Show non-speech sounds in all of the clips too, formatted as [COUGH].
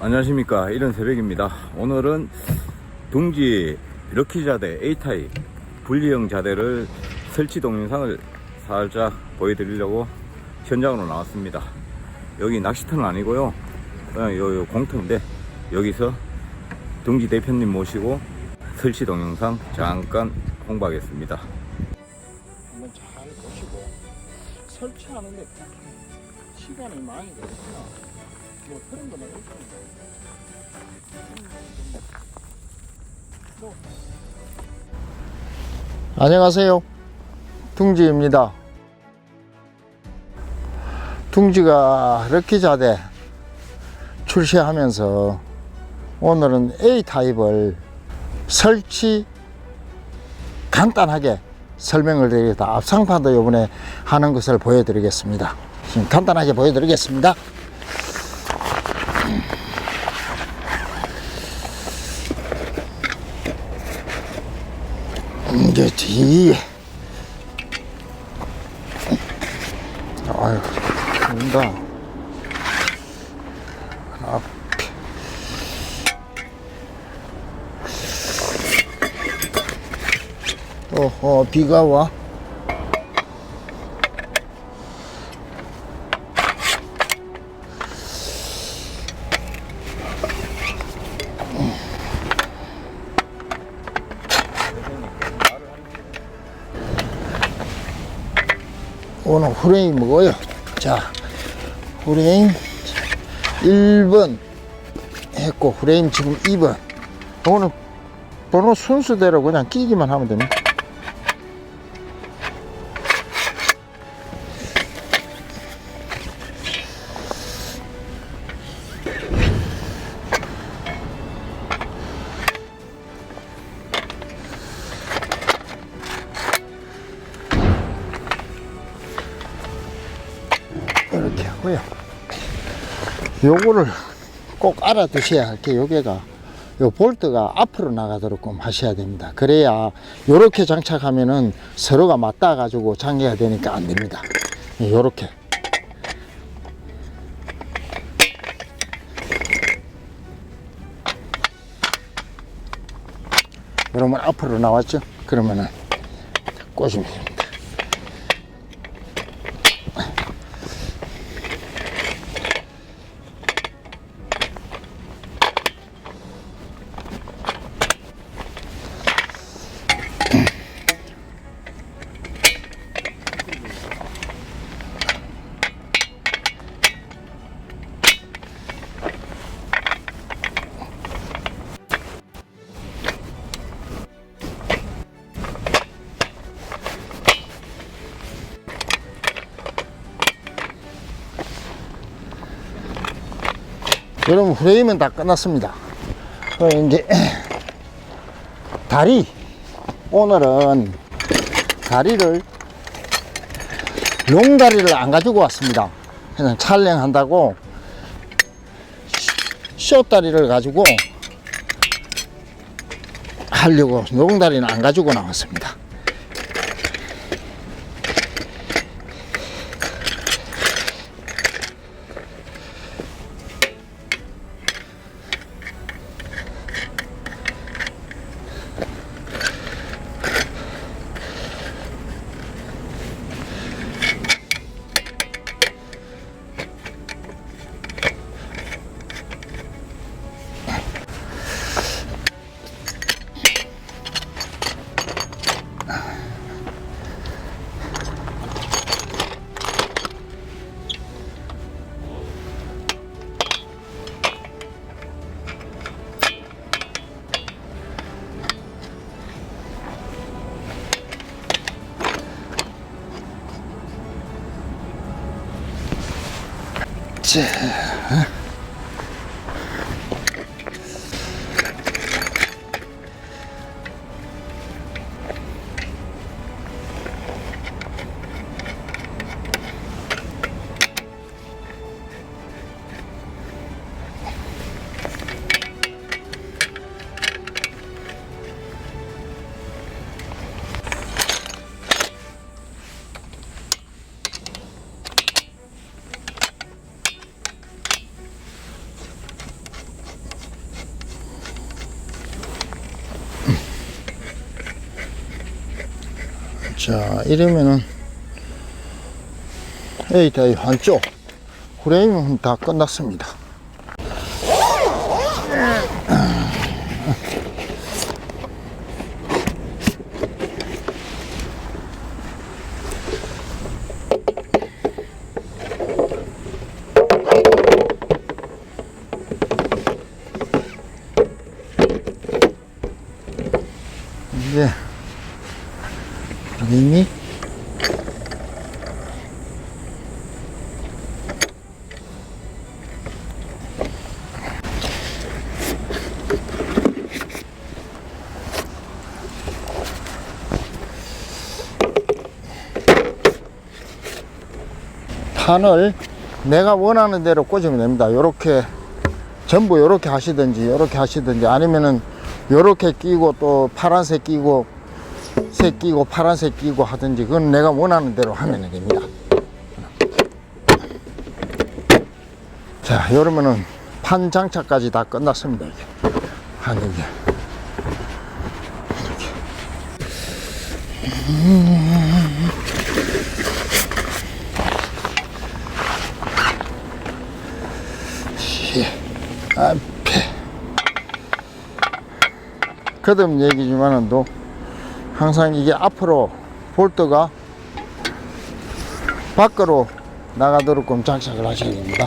안녕하십니까. 이런 새벽입니다. 오늘은 둥지 럭키 자대 A타입 분리형 자대를 설치 동영상을 살짝 보여드리려고 현장으로 나왔습니다. 여기 낚시터는 아니고요. 그냥 요, 요 공터인데 여기서 둥지 대표님 모시고 설치 동영상 잠깐 홍보하겠습니다. 한번 잘 보시고 설치하는데 시간이 많이 걸리구나. 뭐 그런 없습니다. 안녕하세요. 둥지입니다. 둥지가 럭키자대 출시하면서 오늘은 A타입을 설치 간단하게 설명을 드리겠다. 앞상판도 이번에 하는 것을 보여드리겠습니다. 간단하게 보여드리겠습니다. 뒤. 아유, 된다. 앞에. 어허, 비가 와. 후레임 먹어요. 자, 후레임 1번 했고, 후레임 지금 2번. 오늘 번호 순서대로 그냥 끼기만 하면 됩니다. 요거를 꼭 알아두셔야 할 게 요게가 요 볼트가 앞으로 나가도록끔 하셔야 됩니다. 그래야 요렇게 장착하면은 서로가 맞닿아 가지고 장애가 되니까 안 됩니다. 예, 요렇게 그러면 앞으로 나왔죠? 그러면은 꽂으면 됩니다. 여러분 프레임은 다 끝났습니다. 어, 이제 [CLEARS THROAT] 다리 오늘은 다리를 롱다리를 안 가지고 왔습니다. 그냥 촬영한다고 쇼다리를 가지고 하려고 롱다리는 안 가지고 나왔습니다. 자. 자, 이러면은 에이타이 한쪽 프레임은 다 끝났습니다. 이제 프레임이 판을 내가 원하는 대로 꽂으면 됩니다. 요렇게 전부 요렇게 하시든지 요렇게 하시든지 아니면은 요렇게 끼고 또 파란색 끼고 색 끼고 파란색 끼고 하든지 그건 내가 원하는 대로 하면 됩니다. 자, 이러면은 판 장착까지 다 끝났습니다. 이게. 하는 게. 예, 앞에 거듭 얘기지만은 또 항상 이게 앞으로 볼트가 밖으로 나가도록 장착을 하셔야 됩니다.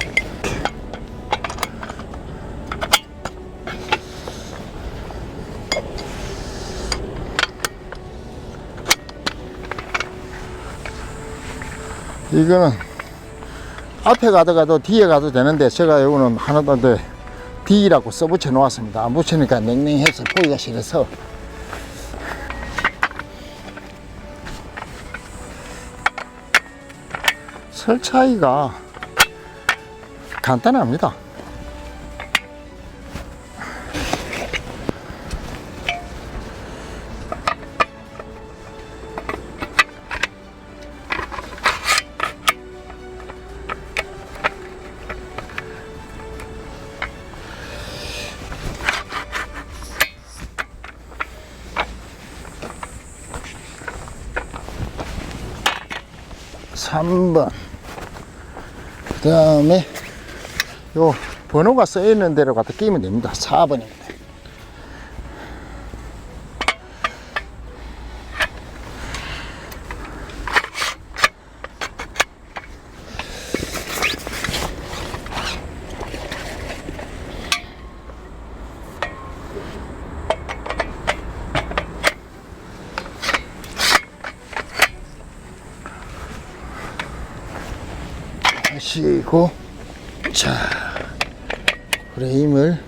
이거는 앞에 가다가도 뒤에 가도 되는데 제가 이거는 하나도 더 D라고 써붙여 놓았습니다. 안 붙이니까 냉랭해서 보기가 싫어서 설 차이가 간단합니다. 삼번그 다음에 요 번호가 써 있는 대로 갖다 끼면 됩니다. 4번입니다. 하시고 자 프레임을.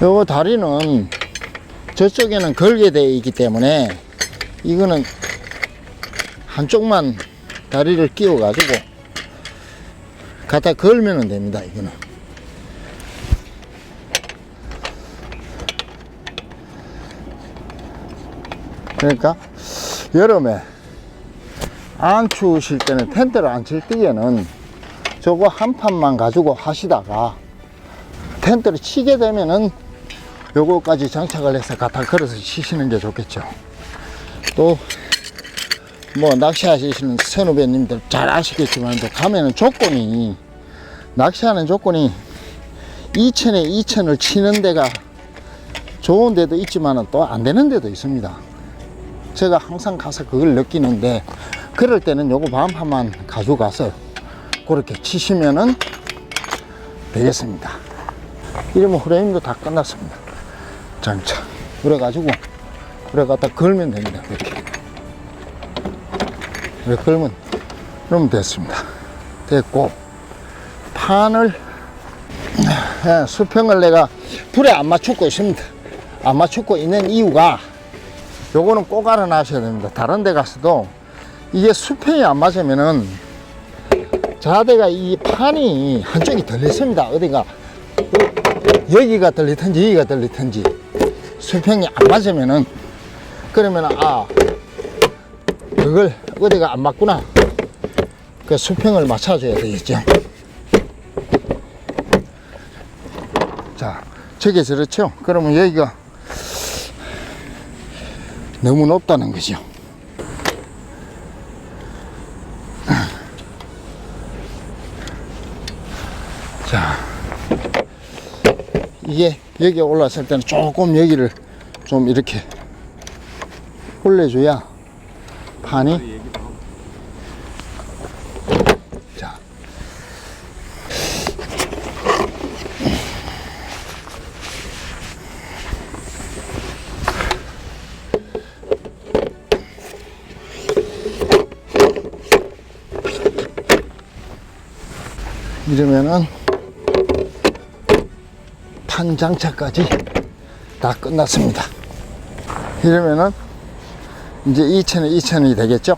요 다리는 저쪽에는 걸게 되어 있기 때문에 이거는 한쪽만 다리를 끼워 가지고 갖다 걸면 됩니다 이거는. 그러니까 여름에 안 추우실 때는 텐트를 안 칠 때에는 저거 한 판만 가지고 하시다가 텐트를 치게 되면은 요거까지 장착을 해서 갖다 걸어서 치시는 게 좋겠죠. 또 뭐 낚시하시는 선후배님들 잘 아시겠지만 또 가면은 조건이 낚시하는 조건이 2천에 2천을 치는 데가 좋은 데도 있지만은 또안 되는 데도 있습니다. 제가 항상 가서 그걸 느끼는데 그럴 때는 요거 반판만 가져가서 그렇게 치시면은 되겠습니다. 이러면 프레임도 다 끝났습니다. 장착. 그래가지고 그래 갖다 걸면 됩니다. 이렇게. 걸면 그러면 됐습니다. 됐고 판을 예, 수평을 내가 불에 안 맞추고 있습니다. 안 맞추고 있는 이유가 요거는 꼭 알아놔셔야 됩니다. 다른 데 가서도 이게 수평이 안 맞으면은 자대가 이 판이 한쪽이 들렸습니다. 어디가 여- 여기가 들리든지 여기가 들리든지 수평이 안 맞으면은 그러면 아 그걸 어디가 안 맞구나. 그 수평을 맞춰줘야 되겠죠. 자 저게 저렇죠? 그러면 여기가 너무 높다는 거죠. 자 이게 여기 올랐을 때는 조금 여기를 좀 이렇게 올려줘야 판이 자. 이러면은 판 장착까지 다 끝났습니다. 이러면은 이제 2천원, 2천원이 되겠죠?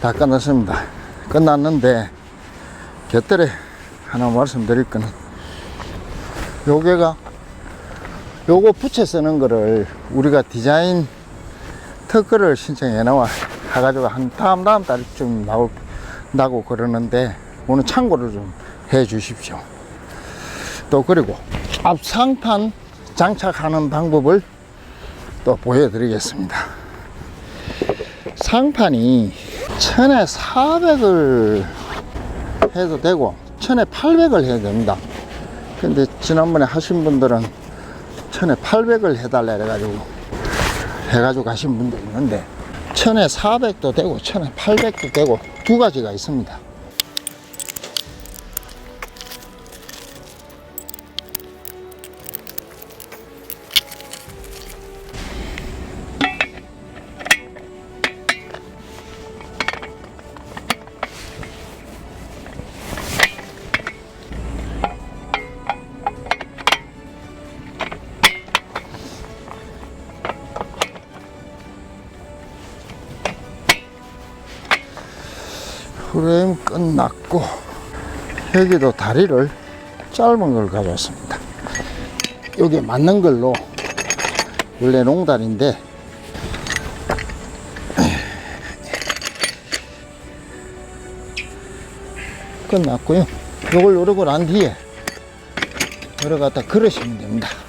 다 끝났습니다. 끝났는데 곁들에 하나 말씀드릴 거는 요게가 요거 붙여 쓰는 거를 우리가 디자인 특허를 신청해 나와 해가지고 한 다음 다음 달쯤 나온다고 그러는데 오늘 참고를 좀 해 주십시오. 또 그리고 앞상판 장착하는 방법을 또 보여드리겠습니다. 상판이 1400을 해도 되고 1800을 해야 됩니다. 근데 지난번에 하신 분들은 1800을 해달라 그래가지고 해가지고 가신 분도 있는데 1400도 되고 1800도 되고 두 가지가 있습니다. 프레임 끝났고 여기도 다리를 짧은 걸 가져왔습니다. 여기 맞는 걸로 원래 농다리인데 끝났고요. 요걸 요러고 난 뒤에 갖다 걸으시면 됩니다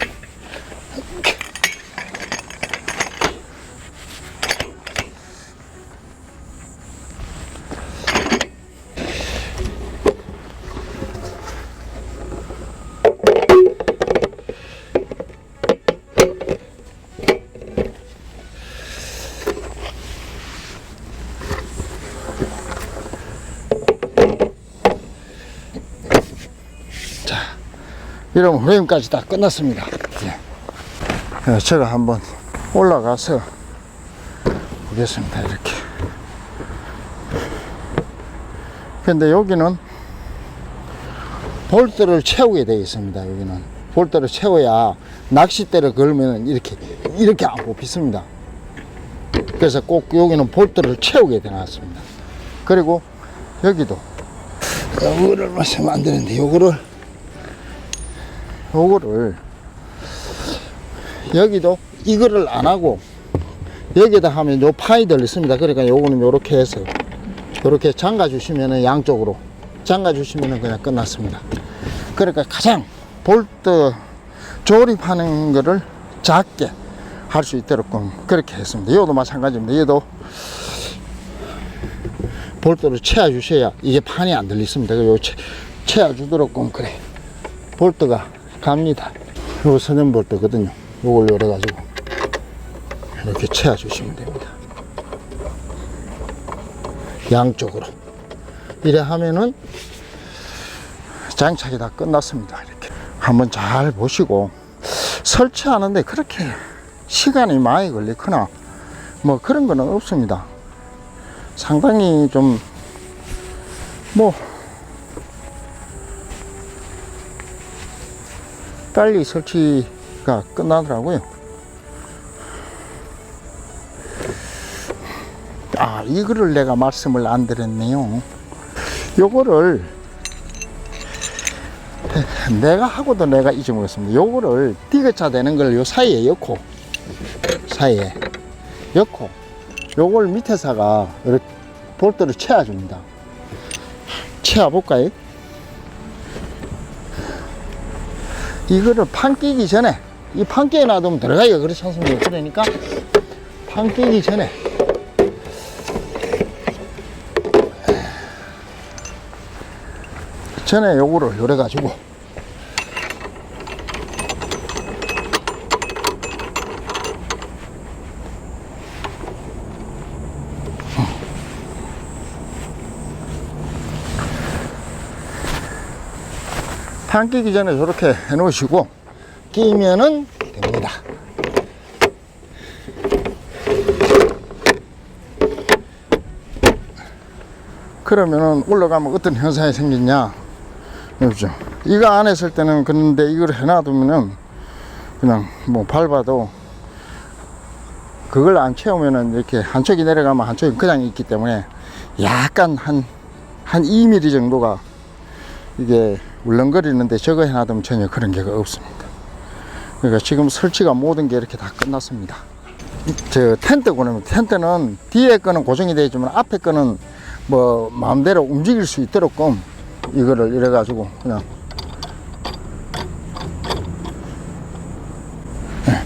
이러면 프레임까지 다 끝났습니다. 이제 예, 제가 한번 올라가서 보겠습니다. 이렇게. 근데 여기는 볼트를 채우게 되어 있습니다. 여기는 볼트를 채워야 낚싯대를 걸면 이렇게 이렇게 안 뽑히습니다. 그래서 꼭 여기는 볼트를 채우게 되어 놨습니다. 그리고 여기도 요거를 마시면 안 되는데 요거를 요거를 여기도 이거를 안 하고 여기다 하면 요 파이 들 있습니다. 그러니까 요거는 요렇게 해서 요렇게 잠가 주시면은 양쪽으로 잠가 주시면은 그냥 끝났습니다. 그러니까 가장 볼트 조립하는 거를 작게 할 수 있도록 그렇게 했습니다. 이것도 마찬가지입니다. 얘도 볼트를 채워 주셔야 이게 판이 안 들리습니다. 요 채, 채워 주도록 그래. 볼트가 갑니다. 요 선형 볼트거든요. 요걸 열어가지고 이렇게 채워주시면 됩니다. 양쪽으로. 이래 하면은 장착이 다 끝났습니다. 이렇게. 한번 잘 보시고 설치하는데 그렇게 시간이 많이 걸리거나 뭐 그런 거는 없습니다. 상당히 좀 뭐 빨리 설치가 끝나더라고요. 아, 이거를 내가 말씀을 안 드렸네요. 요거를 내가 하고도 내가 잊어먹었습니다. 요거를 디귿자 되는 걸 요 사이에 넣고 사이에 넣고 요걸 밑에다가 이렇게 볼트를 채워줍니다. 채워볼까요? 이거를 판 끼기 전에 이 판 끼에 놔두면 들어가요. 그렇지 않습니까? 그러니까 판 끼기 전에 전에 요거를 요래 가지고 판 끼기 전에 저렇게 해 놓으시고 끼면은 됩니다. 그러면은 올라가면 어떤 현상이 생기냐? 그죠? 이거 안 했을 때는 그런데 이걸 해놔두면은 그냥 뭐 밟아도 그걸 안 채우면은 이렇게 한쪽이 내려가면 한쪽이 그냥 있기 때문에 약간 한, 한 2mm 정도가 이게 울렁거리는데 저거 해놔두면 전혀 그런 게 없습니다. 그러니까 지금 설치가 모든 게 이렇게 다 끝났습니다. 저 텐트 고는 텐트는 뒤에 거는 고정이 되어 있지만 앞에 거는 뭐 마음대로 움직일 수 있도록끔 이거를 이래 가지고 그냥 예.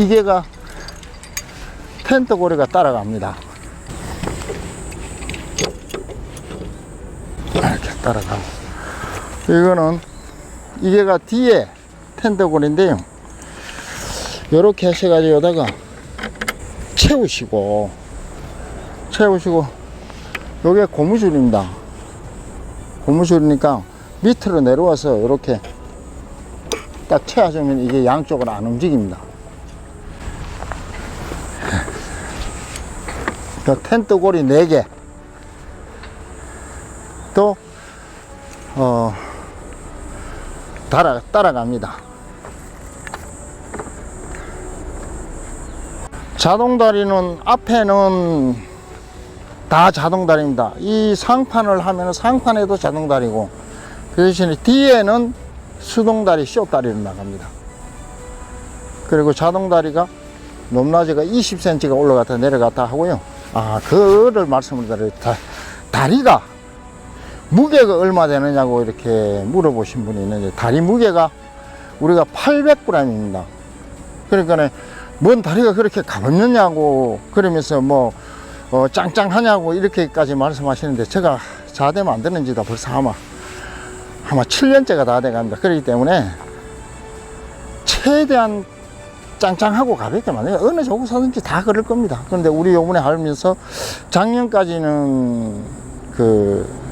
이게가 텐트 고리가 따라갑니다. 이렇게 따라가고 이거는 이게가 뒤에 텐트 고리인데요. 요렇게 하셔가지고 여다가 채우시고 채우시고 요게 고무줄입니다. 고무줄이니까 밑으로 내려와서 이렇게 딱 채워주면 이게 양쪽으로 안 움직입니다. 그 텐트 고리 4개. 또 어, 따라, 따라갑니다 자동다리는 앞에는 다 자동다리입니다. 이 상판을 하면 상판에도 자동다리고 그 대신에 뒤에는 수동다리, 쇼다리로 나갑니다. 그리고 자동다리가 높낮이가 20cm가 올라갔다 내려갔다 하고요. 아, 그거를 말씀을 드려요. 다, 다리가 무게가 얼마 되느냐고 이렇게 물어보신 분이 있는데 다리 무게가 우리가 800g입니다. 그러니까 뭔 다리가 그렇게 가볍느냐고 그러면서 뭐 어, 짱짱하냐고 이렇게까지 말씀하시는데 제가 자대 만드는 지도 벌써 아마 아마 7년째가 다 돼갑니다. 그렇기 때문에 최대한 짱짱하고 가볍게 만들어 어느 조국 사든지 다 그럴 겁니다. 그런데 우리 요번에 하면서 작년까지는 그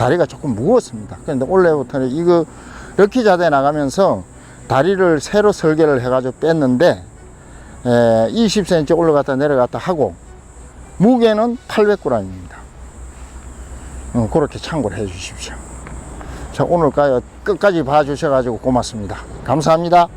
다리가 조금 무거웠습니다. 그런데 올해부터는 이거 럭키 자대 나가면서 다리를 새로 설계를 해가지고 뺐는데 에, 20cm 올라갔다 내려갔다 하고 무게는 800g입니다. 어, 그렇게 참고를 해 주십시오. 자, 오늘까지 끝까지 봐주셔가지고 고맙습니다. 감사합니다.